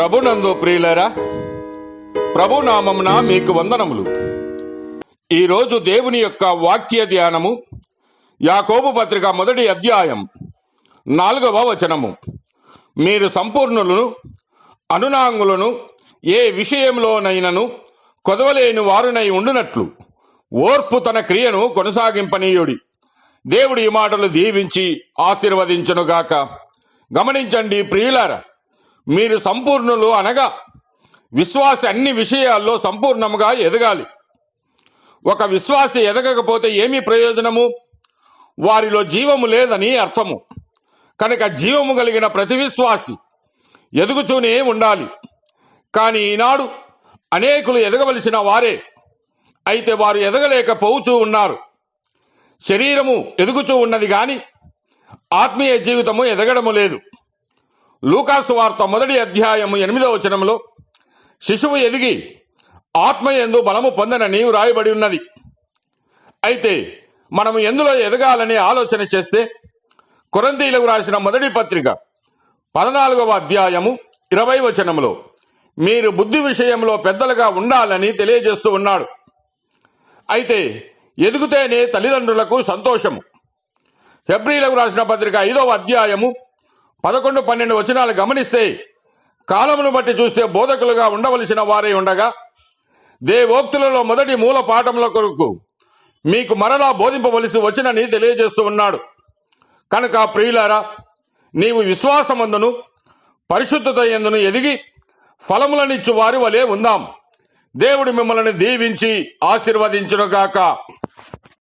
ప్రభునందు ప్రియులరా ప్రభునామమున మీకు వందనములు. ఈరోజు దేవుని యొక్క వాక్య ధ్యానము యాకోబు పత్రిక మొదటి అధ్యాయం నాలుగవ వచనము. మీరు సంపూర్ణులను అనునాంగులను ఏ విషయంలోనైనను కొదవలేని వారునై ఉండునట్లు ఓర్పు తన క్రియను కొనసాగింపనీయుడి. దేవుడి ఈ మాటలు దీవించి ఆశీర్వదించునుగాక. గమనించండి ప్రియులారా మీరు సంపూర్ణులు అనగా విశ్వాస అన్ని విషయాల్లో సంపూర్ణముగా ఎదగాలి. ఒక విశ్వాసి ఎదగకపోతే ఏమి ప్రయోజనము? వారిలో జీవము లేదని అర్థము. కనుక జీవము కలిగిన ప్రతి విశ్వాసి ఎదుగుచూనే ఉండాలి. కానీ ఈనాడు అనేకులు ఎదగవలసిన వారే. అయితే వారు ఎదగలేకపోతూ ఉన్నారు. శరీరము ఎదుగుచూ ఉన్నది గాని ఆత్మీయ జీవితము ఎదగడము లేదు. లూకాసు వార్త మొదటి అధ్యాయము ఎనిమిదవ వచనంలో శిశువు ఎదిగి ఆత్మయందు బలము పొందనని వ్రాయబడి ఉన్నది. అయితే మనము ఎందులో ఎదగాలని ఆలోచన చేస్తే కొరంతీలకు రాసిన మొదటి పత్రిక పద్నాలుగవ అధ్యాయము ఇరవై వచనంలో మీరు బుద్ధి విషయంలో పెద్దలుగా ఉండాలని తెలియజేస్తూ ఉన్నాడు. అయితే ఎదుగుతేనే తల్లిదండ్రులకు సంతోషము. హెబ్రిలకు రాసిన పత్రిక ఐదవ అధ్యాయము పదకొండు పన్నెండు వచనాలు గమనిస్తే కాలమును బట్టి చూస్తే బోధకులుగా ఉండవలసిన వారే ఉండగా దేవోక్తులలో మొదటి మూల పాఠముల కొరకు మీకు మరలా బోధింపవలసి వచ్చినని తెలియజేస్తూ ఉన్నాడు. కనుక ప్రియులారా నీవు విశ్వాసమందును పరిశుద్ధత ఎందును ఎదిగి ఫలములనిచ్చు వారి వలె ఉందాం. దేవుడు మిమ్మల్ని దీవించి ఆశీర్వదించునుగాక.